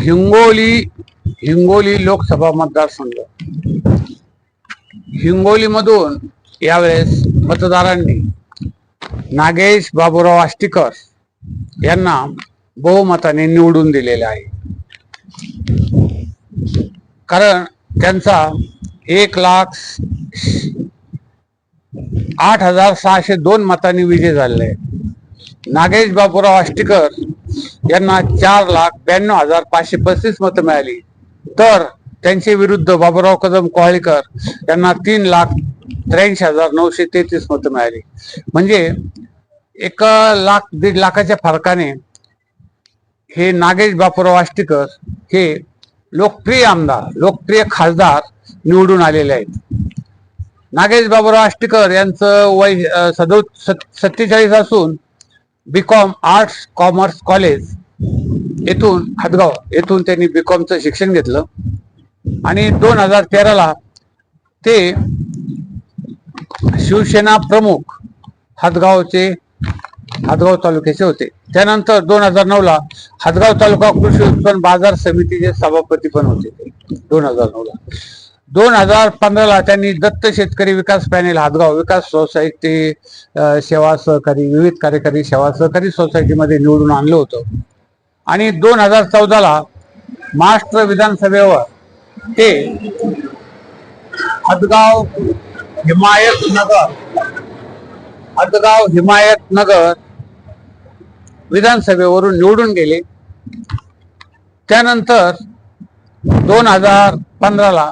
हिंगोली हिंगोली लोकसभा मतदारसंघ. हिंगोलीमधून यावेळेस मतदारांनी नागेश बाबूराव आष्टीकर यांना बहुमताने निवडून दिलेले आहे. कारण त्यांचा एक लाख आठ हजार सहाशे दोन मतांनी विजय झालेला आहे. नागेश बाबूराव आष्टीकर यांना चार लाख ब्याण्णव हजार पाचशे पस्तीस मतं मिळाली. तर त्यांचे विरुद्ध बाबुराव कदम कोहाळीकर यांना तीन लाख त्र्याऐंशी हजार नऊशे तेहतीस मतं मिळाली. म्हणजे एक लाख दीड लाखाच्या फरकाने हे नागेश बापूराव आष्टीकर हे लोकप्रिय आमदार लोकप्रिय खासदार निवडून आलेले आहेत. नागेश बाबूराव आष्टीकर यांचं वय सदो सत्तेचाळीस असून B Com arts commerce college येथून हदगाव येथून त्यांनी बी कॉमचं शिक्षण घेतलं. आणि दोन हजार तेराला ते शिवसेना प्रमुख हदगावचे हदगाव तालुक्याचे होते. त्यानंतर दोन हजार नऊला हदगाव तालुका कृषी उत्पन्न बाजार समितीचे सभापती पण होते दोन हजार नऊला. दोन हजार पंधराला त्यांनी दत्त शेतकरी विकास पॅनेल हातगाव विकास सोसायटी सेवा सहकारी विविध कार्यकारी सेवा सहकारी सोसायटीमध्ये निवडून आणलं होतं. आणि दोन हजार चौदाला महाराष्ट्र विधानसभेवर ते हदगाव हिमायत नगर हदगाव हिमायत नगर विधानसभेवरून निवडून गेले. त्यानंतर दोन हजार पंधराला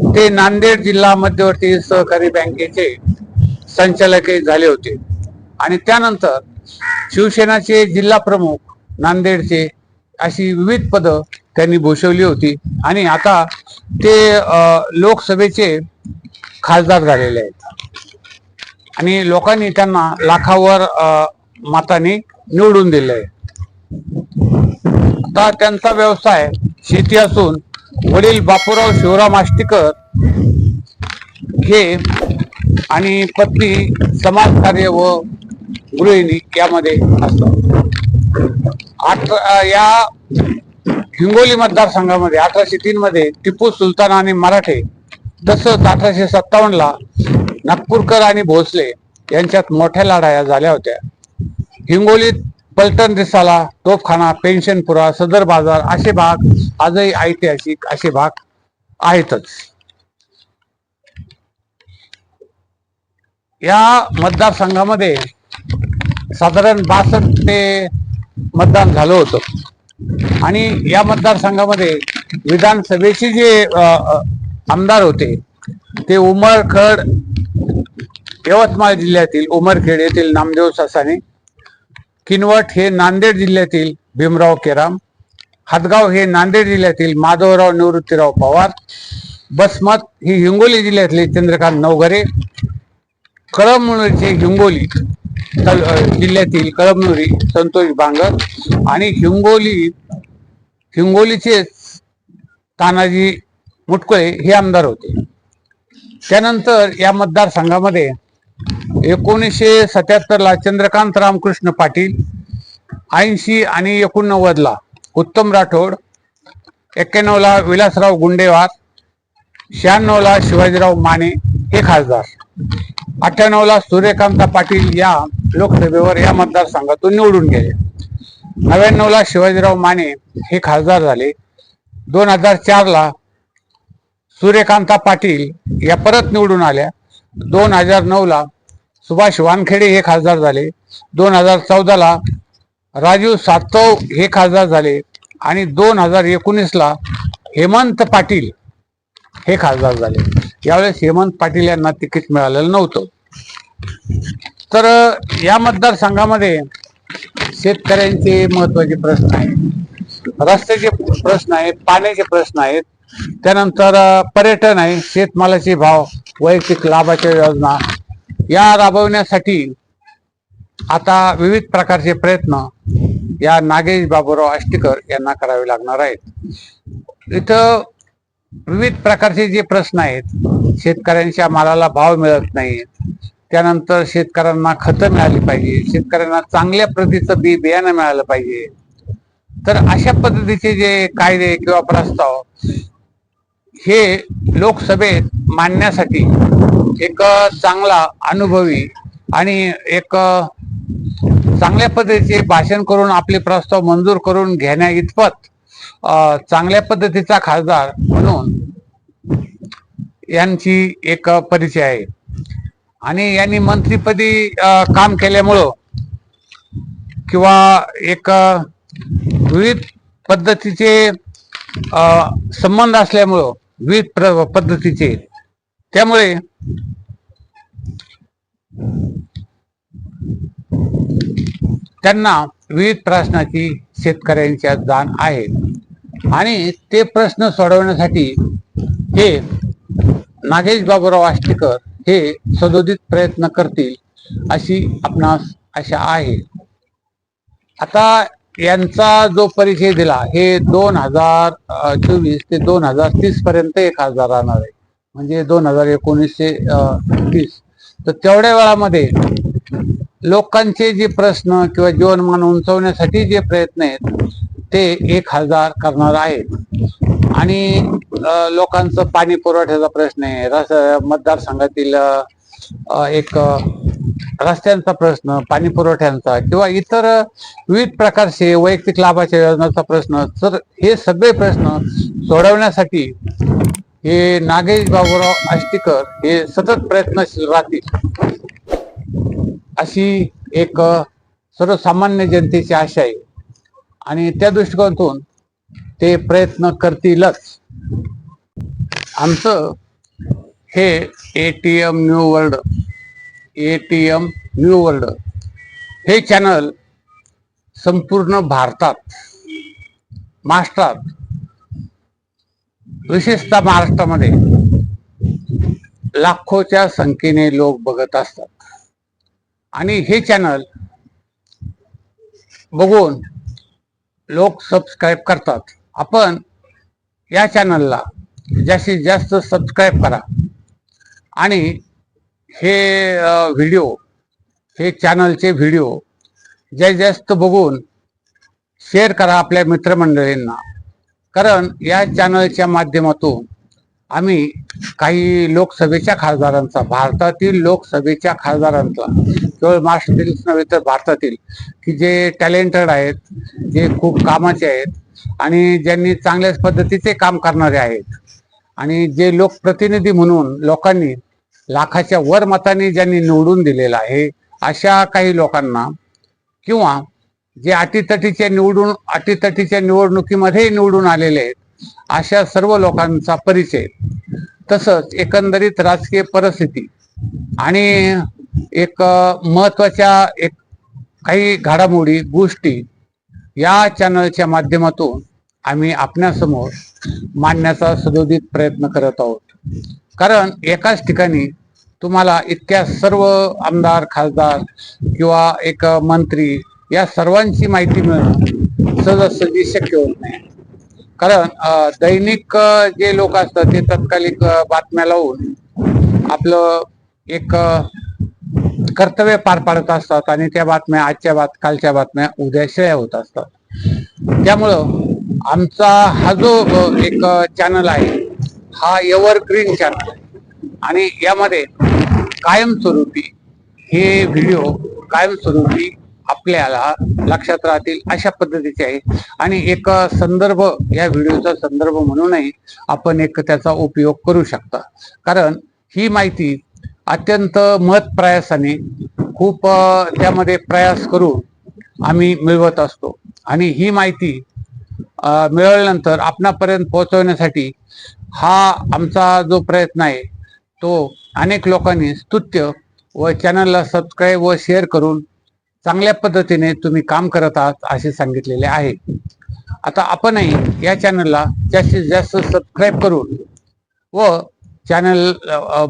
ते नांदेड जिल्हा मध्यवर्ती सहकारी बँकेचे संचालकही झाले होते. आणि त्यानंतर शिवसेनाचे जिल्हा प्रमुख नांदेडचे अशी विविध पदं त्यांनी भूषवली होती. आणि आता ते लोकसभेचे खासदार झालेले आहेत. आणि लोकांनी त्यांना लाखावर मताने निवडून दिले आहे आता त्यांचा व्यवसाय शेती असून वडील बापूराव शिवराम आष्टीकर हे आणि पत्नी समाजकार्य व गृहिणी यामध्ये असतात. अठरा या हिंगोली मतदारसंघामध्ये अठराशे तीन मध्ये टिपू सुलतान आणि मराठे तसंच अठराशे सत्तावन्न ला नागपूरकर आणि भोसले यांच्यात मोठ्या लढाया झाल्या होत्या. हिंगोलीत पलटण रिसाला तोफखाना पेन्शनपुरा सदर बाजार असे भाग आजही ऐतिहासिक असे भाग आहेतच. या मतदारसंघामध्ये साधारण बासष्ट ते मतदान झालं होतं. आणि या मतदारसंघामध्ये विधानसभेचे जे आमदार होते ते उमरखड यवतमाळ जिल्ह्यातील उमरखेड येथील नामदेव ससाने किनवट हे नांदेड जिल्ह्यातील भीमराव केराम हातगाव हे नांदेड जिल्ह्यातील माधवराव निवृत्तीराव पवार बसमत ही हिंगोली जिल्ह्यातले चंद्रकांत नवघरे कळमनुरीचे हिंगोली जिल्ह्यातील कळमनुरी संतोष बांगर आणि हिंगोली हिंगोलीचे तानाजी मुटकुळे हे आमदार होते. त्यानंतर या मतदारसंघामध्ये एकोणीसशे सत्याहत्तरला चंद्रकांत रामकृष्ण पाटील ऐंशी आणि एकोणनव्वदला उत्तम राठोड एक्क्याण्णवला विलासराव गुंडेवार शहाण्णवला शिवाजीराव माने हे खासदार. अठ्ठ्याण्णवला सूर्यकांता पाटील या लोकसभेवर या मतदारसंघातून निवडून गेले. नव्याण्णवला शिवाजीराव माने हे खासदार झाले. दोन हजार चारला सूर्यकांता पाटील या परत निवडून आल्या. दोन हजार नऊला सुभाष वानखेडे हे खासदार झाले. दोन हजार चौदाला राजीव सातव हे खासदार झाले. आणि दोन हजार एकोणीसला हेमंत पाटील हे खासदार झाले. यावेळेस हेमंत पाटील यांना तिकीट मिळालेलं नव्हतं. तर या मतदारसंघामध्ये शेतकऱ्यांचे महत्त्वाचे प्रश्न आहेत. रस्त्याचे प्रश्न आहेत पाण्याचे प्रश्न आहेत. त्यानंतर पर्यटन आहे शेतमालाचे भाव वैयक्तिक लाभाच्या योजना या राबवण्यासाठी आता विविध प्रकारचे प्रयत्न या नागेश बाबूराव आष्टीकर यांना करावे लागणार आहेत. इथं विविध प्रकारचे जे प्रश्न आहेत शेतकऱ्यांच्या मालाला भाव मिळत नाही. त्यानंतर शेतकऱ्यांना खतं मिळाली पाहिजे. शेतकऱ्यांना चांगल्या प्रतीचं बी बियाणं मिळालं पाहिजे. तर अशा पद्धतीचे जे कायदे किंवा प्रस्ताव हे लोकसभेत मांडण्यासाठी एक चांगला अनुभवी आणि एक चांगल्या पद्धतीचे भाषण करून आपले प्रस्ताव मंजूर करून घेण्या इतपत चांगल्या पद्धतीचा खासदार म्हणून यांची एक परिचय आहे. आणि यांनी मंत्रीपदी काम केल्यामुळं किंवा एक विविध पद्धतीचे संबंध असल्यामुळं विविध प्र- पद्धतीचे त्यामुळे त्यांना विविध प्रश्नाची शेतकऱ्यांच्या जाण आहे. आणि ते प्रश्न सोडवण्यासाठी हे नागेश बाबूराव आष्टीकर हे सदोदित प्रयत्न करतील अशी आपणास आशा आहे. आता यांचा जो परिचय दिला हे दोन हजार चोवीस ते दोन हजार तीस पर्यंत एक खासदार राहणार आहे. म्हणजे दोन हजार एकोणीसशे तीस. तर तेवढ्या वेळामध्ये लोकांचे जे प्रश्न किंवा जीवनमान उंचवण्यासाठी जे प्रयत्न आहेत ते एक हजार करणार आहेत. आणि लोकांचं पाणी पुरवठ्याचा प्रश्न आहे. रस मतदारसंघातील एक रस्त्यांचा प्रश्न पाणी पुरवठ्यांचा किंवा इतर विविध प्रकारचे वैयक्तिक लाभाच्या योजनांचा प्रश्न तर हे सगळे प्रश्न सोडवण्यासाठी हे नागेश बाबूराव आष्टीकर हे सतत प्रयत्नशील राहतील. अशी एक सर्वसामान्य जनतेची आशा आहे. आणि त्या दृष्टिकोनातून ते प्रयत्न करतीलच. आमचं हे A T M new world A T M new world हे चॅनल संपूर्ण भारतात महाराष्ट्रात विशेषतः महाराष्ट्रामध्ये लाखोच्या संख्येने लोक बघत असतात. आणि हे चॅनल बघून लोक सबस्क्राईब करतात. आपण या चॅनलला जास्तीत जास्त सबस्क्राईब करा. आणि हे व्हिडिओ हे चॅनलचे व्हिडिओ जास्तीत जास्त बघून शेअर करा आपल्या मित्रमंडळींना. कारण या चॅनलच्या माध्यमातून आम्ही काही लोकसभेच्या खासदारांचा भारतातील लोकसभेच्या खासदारांचा केवळ महाराष्ट्रातीलच नव्हे तर भारतातील की जे टॅलेंटेड आहेत जे खूप कामाचे आहेत आणि ज्यांनी चांगल्याच पद्धतीचे काम करणारे आहेत. आणि जे लोकप्रतिनिधी म्हणून लोकांनी लाखाच्या वर मताने ज्यांनी निवडून दिलेलं आहे अशा काही लोकांना किंवा जे अटीतटीच्या निवडून अटीतटीच्या निवडणुकीमध्ये निवडून आलेले आहेत अशा सर्व लोकांचा परिचय. तसंच एकंदरीत राजकीय परिस्थिती आणि एक महत्त्वाच्या एक काही घडामोडी गोष्टी या चॅनलच्या माध्यमातून आम्ही आपल्यासमोर मांडण्याचा सदोदित प्रयत्न करत आहोत. कारण एकाच ठिकाणी तुम्हाला इतक्या सर्व आमदार खासदार किंवा एक मंत्री या सर्वांची माहिती मिळणं सहजासहजी शक्य होत नाही. कारण दैनिक जे लोक असतात ते तत्कालिक बातम्या लावून आपलं एक कर्तव्य पार पाडत असतात आणि त्या बातम्या आजच्या बात कालच्या बातम्या उद्या शेळ्या होत असतात. त्यामुळं आमचा हा जो एक चॅनल आहे हा एव्हरग्रीन चॅनल आहे. आणि यामध्ये कायमस्वरूपी हे व्हिडिओ कायमस्वरूपी आपल्याला लक्षात राहतील अशा पद्धतीचे आहे. आणि एक संदर्भ या व्हिडिओचा संदर्भ म्हणूनही आपण एक त्याचा उपयोग करू शकता. कारण ही माहिती अत्यंत महत् प्रयासाने खूप त्यामध्ये प्रयास करून आम्ही मिळवत असतो. आणि ही माहिती अ, मिळवल्यानंतर आपणापर्यंत पोहोचवण्यासाठी हा आमचा जो प्रयत्न आहे तो अनेक लोकांनी स्तुत्य व चॅनलला सबस्क्राईब व शेअर करून चांगल्या पद्धतीने तुम्ही काम करत आहात असे सांगितलेले आहे. आता आपणही या चॅनलला जास्तीत जास्त सबस्क्राईब करून व चॅनल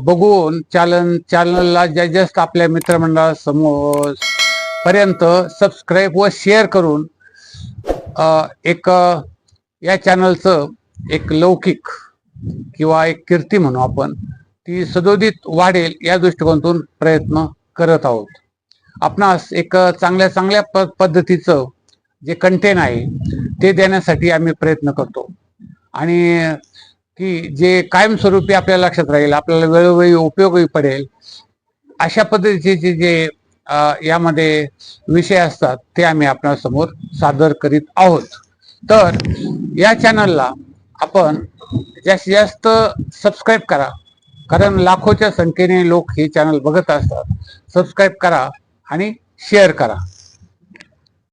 बघून चॅनल चॅनलला जास्तीत जास्त आपल्या मित्रमंडळासमोर पर्यंत सबस्क्राईब व शेअर करून एक या चॅनलचं एक लौकिक किंवा एक कीर्ती म्हणू आपण. ती सदोदित वाढेल या दृष्टिकोनातून प्रयत्न करत आहोत. आपणास एक चांगल्या चांगल्या प पद्धतीचं जे कंटेन आहे ते देण्यासाठी आम्ही प्रयत्न करतो. आणि की जे कायमस्वरूपी आपल्या लक्षात राहील आपल्याला वेळोवेळी उपयोगी पडेल अशा पद्धतीचे जे यामध्ये विषय असतात ते आम्ही आपल्यासमोर सादर करीत आहोत. तर या चॅनलला आपण जास्तीत जास्त सबस्क्राईब करा. कारण लाखोच्या संख्येने लोक हे चॅनल बघत असतात. सबस्क्राईब करा आणि शेअर करा.